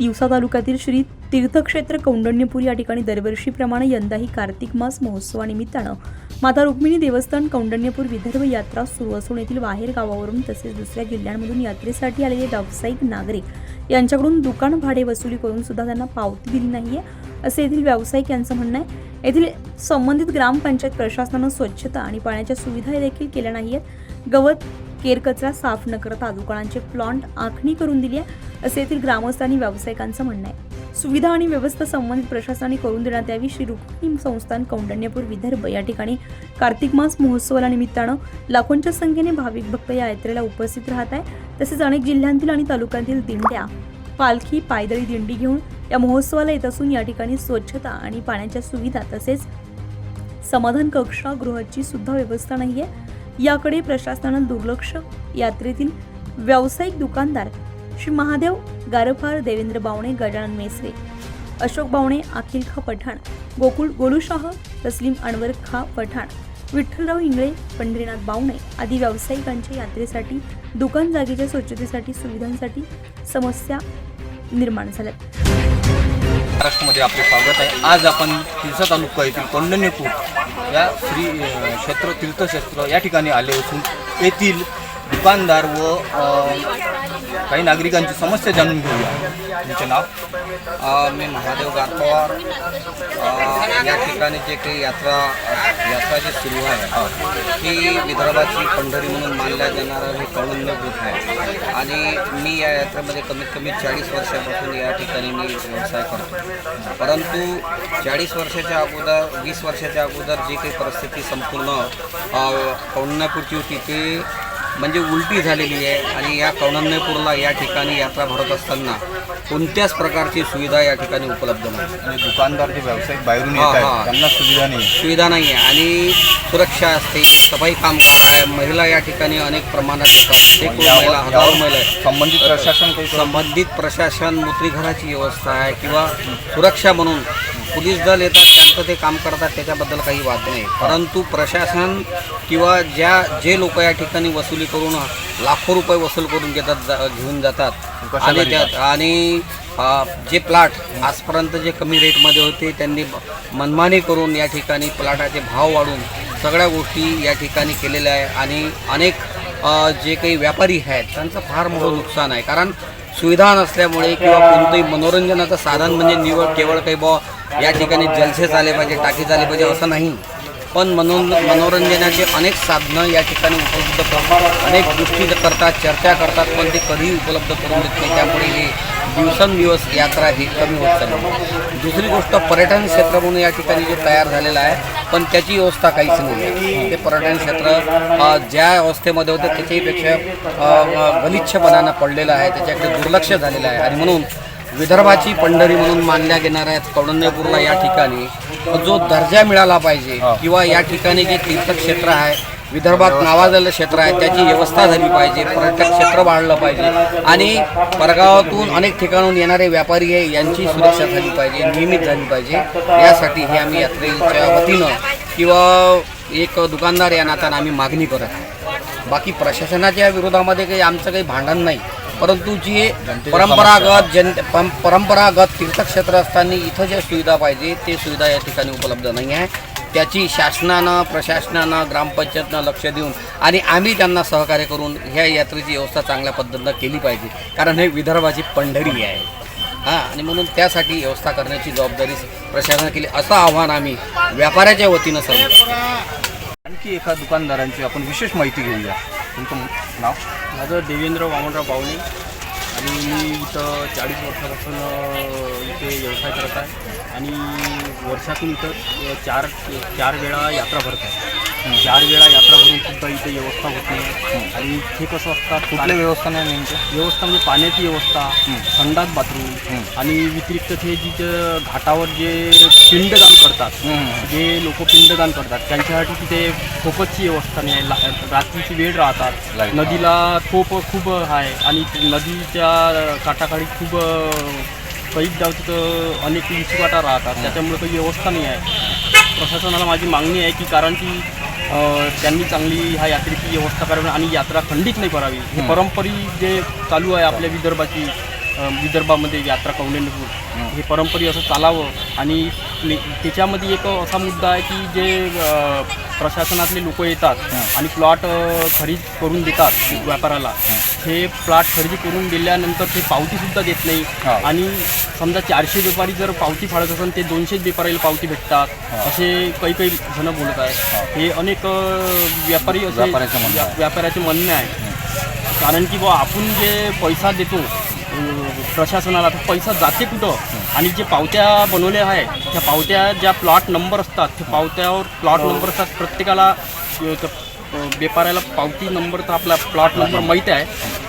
तिवसा तालुक्यातील श्री तीर्थक्षेत्र कौंडण्यपूर या ठिकाणी दरवर्षीप्रमाणे यंदाही कार्तिक मास महोत्सवानिमित्तानं माता रुक्मिणी देवस्थान कौंडण्यपूर विदर्भ यात्रा सुरू असून येथील बाहेर गावावरून तसेच दुसऱ्या जिल्ह्यांमधून यात्रेसाठी आलेले व्यावसायिक नागरिक यांच्याकडून दुकान भाडे वसुली करून सुद्धा त्यांना पावती दिली नाहीये असे येथील व्यावसायिक यांचं म्हणणं आहे. येथील संबंधित ग्रामपंचायत प्रशासनानं स्वच्छता आणि पाण्याच्या सुविधा देखील केल्या नाहीयेत. गवत केरकचरा साफ न करता दुकानांचे प्लॉन्ट आखणी करून दिली आहे असे येथील ग्रामस्थ आणि व्यावसायिकांचं म्हणणं आहे. सुविधा आणि व्यवस्था संबंधित प्रशासनाने करून देण्यात यावी श्री रुक्मिणी संस्थान कौंडण्यपूर विदर्भ. या ठिकाणी कार्तिक मास महोत्सवाला निमित्तानं लाखोंच्या संख्येने भाविक भक्त या यात्रेला उपस्थित राहत आहे तसेच अनेक जिल्ह्यांतील आणि तालुक्यातील दिंड्या पालखी पायदळी दिंडी घेऊन या महोत्सवाला येत असून या ठिकाणी स्वच्छता आणि पाण्याच्या सुविधा तसेच समाधान कक्षागृहाची सुद्धा व्यवस्था आहे याकडे प्रशासनानं दुर्लक्ष यात्रेतील व्यावसायिक दुकानदार श्री महादेव गारफार देवेंद्र बावणे गजानन मेसरे अशोक बावणे अखिल खा पठाण गोकुळ गोलूशाह तस्लीम अनवर खा पठाण विठ्ठलराव इंगळे पंढरीनाथ बावणे आदी व्यावसायिकांच्या यात्रेसाठी दुकान जागेच्या स्वच्छतेसाठी सुविधांसाठी समस्या निर्माण झाल्यात. महाराष्ट्रामध्ये आपले स्वागत आहे. आज आपण तिरसा तालुका येथील कौंडण्यपूर या श्री क्षेत्र तीर्थक्षेत्र या ठिकाणी आले असून येथील दुकानदार व काही नागरिकांची समस्या जाणून घेऊया. तुमचे नाव? मी महादेव गारपवार. या ठिकाणी जे काही यात्रा यात्रा जी सुरू आहे ही विदर्भाची पंढरी म्हणून मानल्या जाणारं हे कौंडण्यभूत आहे. आणि मी या यात्रेमध्ये कमीत कमी चाळीस वर्षापासून या ठिकाणी मी व्यवसाय करतो. परंतु चाळीस वर्षाच्या अगोदर वीस वर्षाच्या अगोदर जी काही परिस्थिती संपूर्ण अ, होती ती म्हणजे उलटी झालेली आहे आणि या कौंडण्यपूरला या ठिकाणी यात्रा भरत असताना कोणत्याच प्रकारची सुविधा या ठिकाणी उपलब्ध नाही आणि दुकानदार जे व्यावसायिक बाहेरून येत. आहेत त्यांना सुविधा नाही सुविधा नाही आहे आणि सुरक्षा असते सफाई कामगार आहे महिला या ठिकाणी अनेक प्रमाणात येतात शेकडो महिला हजारो महिला आहेत. संबंधित प्रशासन संबंधित प्रशासन मुत्रीघराची व्यवस्था आहे किंवा सुरक्षा म्हणून पोलीस दल येतात त्यांचं ते काम करतात त्याच्याबद्दल काही वाद नाही. परंतु प्रशासन किंवा ज्या जे लोक या ठिकाणी वसुली करून लाखो रुपये वसूल करून घेतात घेऊन जातात आणि त्यात आणि जे प्लॉट आजपर्यंत जे कमी रेटमध्ये होते त्यांनी मनमानी करून या ठिकाणी प्लॉटाचे भाव वाढून सगळ्या गोष्टी या ठिकाणी केलेल्या आहे. आणि अनेक जे काही व्यापारी आहेत त्यांचं फार मोठं नुकसान आहे. कारण सुविधा नसल्यामुळे किंवा कोणतंही मनोरंजनाचं साधन म्हणजे निवड केवळ काही बा या ठिकाणी जलसे झाले पाहिजे टाकी झाले पाहिजे असं नाही. पण म्हणून मनोरंजनाचे अनेक साधनं या ठिकाणी उपलब्ध करतात अनेक गोष्टी करतात चर्चा करतात पण ते कधीही उपलब्ध करून देत नाही. त्यामुळे हे दिवसेंदिवस यात्रा ही कमी होत चालली दुसरी गोष्ट पर्यटन क्षेत्र म्हणून या ठिकाणी जे तयार झालेलं आहे पण त्याची व्यवस्था काहीच नाही आहे. ते पर्यटन क्षेत्र ज्या अवस्थेमध्ये होते त्याच्याहीपेक्षा गलिच्छपणानं पडलेलं आहे त्याच्याकडे दुर्लक्ष झालेलं आहे. आणि म्हणून विदर्भाची पंढरी म्हणून मानल्या गेणाऱ्या कौंडण्यपूरला या ठिकाणी. जो दर्जा मिळाला पाहिजे किंवा या ठिकाणी जे तीर्थक्षेत्र आहे विदर्भात नावाजलेलं क्षेत्र आहे त्याची व्यवस्था झाली पाहिजे पर्यटक क्षेत्र वाढलं पाहिजे. आणि परगावातून अनेक ठिकाणून येणारे व्यापारी आहे यांची सुरक्षा झाली पाहिजे नियमित झाली पाहिजे. यासाठी हे आम्ही यात्रेच्या वतीनं किंवा एक दुकानदार या नात्यानं आम्ही मागणी करत आहे बाकी प्रशासनाच्या विरोधामध्ये काही आमचं काही भांडण नाही परंतु जी परंपरागत जन परंपरागत तीर्थक्षेत्र असताना इथं ज्या सुविधा पाहिजे ते सुविधा या ठिकाणी उपलब्ध नाही आहे. त्याची शासनानं प्रशासनानं ग्रामपंचायतनं लक्ष देऊन आणि आम्ही त्यांना सहकार्य करून ह्या यात्रेची व्यवस्था चांगल्या पद्धतीनं केली पाहिजे. कारण हे विदर्भाची पंढरी आहे. हां आणि म्हणून त्यासाठी व्यवस्था करण्याची जबाबदारी प्रशासनाने केली. असं आव्हान आम्ही व्यापाऱ्याच्या वतीनं सर्व आणखी एका दुकानदारांची आपण विशेष माहिती घेऊया. तुमचं नाव? माझं देवेंद्र वामनराव बावणे. आणि मी इथं चाळीस वर्षापासून इथे व्यवसाय करत आहे. आणि वर्षातून इथं चार चार वेळा यात्रा भरत आहे. चार वेळा यात्रा भरून सुद्धा इथे व्यवस्था होत. नाही आणि हे कसं असतात कुठल्या व्यवस्था नाही नेमकं? व्यवस्था म्हणजे पाण्याची व्यवस्था संडास बाथरूम आणि व्यतिरिक्त ते जिथं घाटावर जे पिंडदान करतात जे लोक पिंडदान करतात त्यांच्यासाठी तिथे फोकसची व्यवस्था नाही. आहे ला- रात्रीची वेळ राहतात. नदीला तोप खूप आहे आणि नदीच्या काठाकाठी खूप कैद जाऊ तिथं अनेक विसवाटा राहतात. त्याच्यामुळे काही व्यवस्था नाही आहे. प्रशासनाला माझी मागणी आहे की कारण की त्यांनी चांगली ह्या यात्रेची व्यवस्था करावी आणि यात्रा खंडित नाही करावी. हे परंपरी जे चालू आहे आपल्या विदर्भाची विदर्भामध्ये यात्रा कौंडिण्यपूर हे परंपरी असं चालावं आणि त्याच्यामध्ये एक असा मुद्दा आहे की जे प्रशासनातले लोक येतात आणि प्लॉट खरेदी करून देतात व्यापाराला. हे प्लॉट खरेदी करून दिल्यानंतर ते पावतीसुद्धा देत नाही. हा. आणि समजा चारशे व्यापारी जर पावती फाडत असेल ते दोनशेच व्यापाऱ्याला पावती भेटतात. असे काही काही जण बोलत आहेत. हे. अनेक व्यापारी असे व्यापाऱ्याचं म्हणणं आहे. कारण की बा आपण जे पैसा देतो प्रशासनाला तो पैसा जाते कुठं? आणि जे पावत्या बनवल्या आहे त्या पावत्या ज्या प्लॉट नंबर असतात त्या पावत्यावर प्लॉट नंबर असतात. प्रत्येकाला व्यापाऱ्याला पावती नंबर तर आपला प्लॉट नंबर माहीत आहे.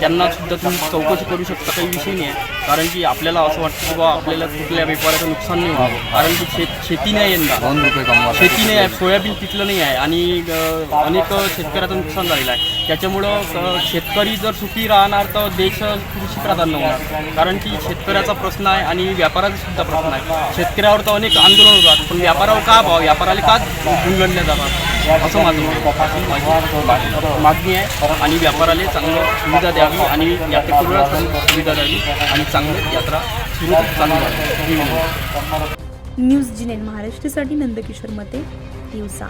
त्यांना सुद्धा तुम्ही चौकशी करू शकता काही विषय नाही आहे. कारण की आपल्याला असं वाटतं की बा आपल्याला कुठल्या व्यापाऱ्याचं नुकसान नाही व्हावं. कारण की शेत शेती नाही यंदा. दोन रुपये कमवा. शेती नाही आहे सोयाबीन पिकलं नाही आहे. आणि अ, अनेक शेतकऱ्याचं नुकसान झालेलं आहे. त्याच्यामुळं अ, शेतकरी जर सुखी राहणार तर देश कृषी प्राधान्य होणार. कारण की शेतकऱ्याचा प्रश्न आहे आणि व्यापाराचा सुद्धा प्रश्न आहे. शेतकऱ्यावर तर अनेक आंदोलन होतात पण व्यापारावर का भाव? व्यापाराला का गुंगणल्या जातात? असं माझं मागणी आहे आणि व्यापाराला चांगलं सुविधा द्यावी आणि यात्रेकरूला चांगली सुविधा द्यावी आणि चांगली यात्रा सुरू चालू न्यूज जिनेन महाराष्ट्रासाठी नंदकिशोर मते दिवसा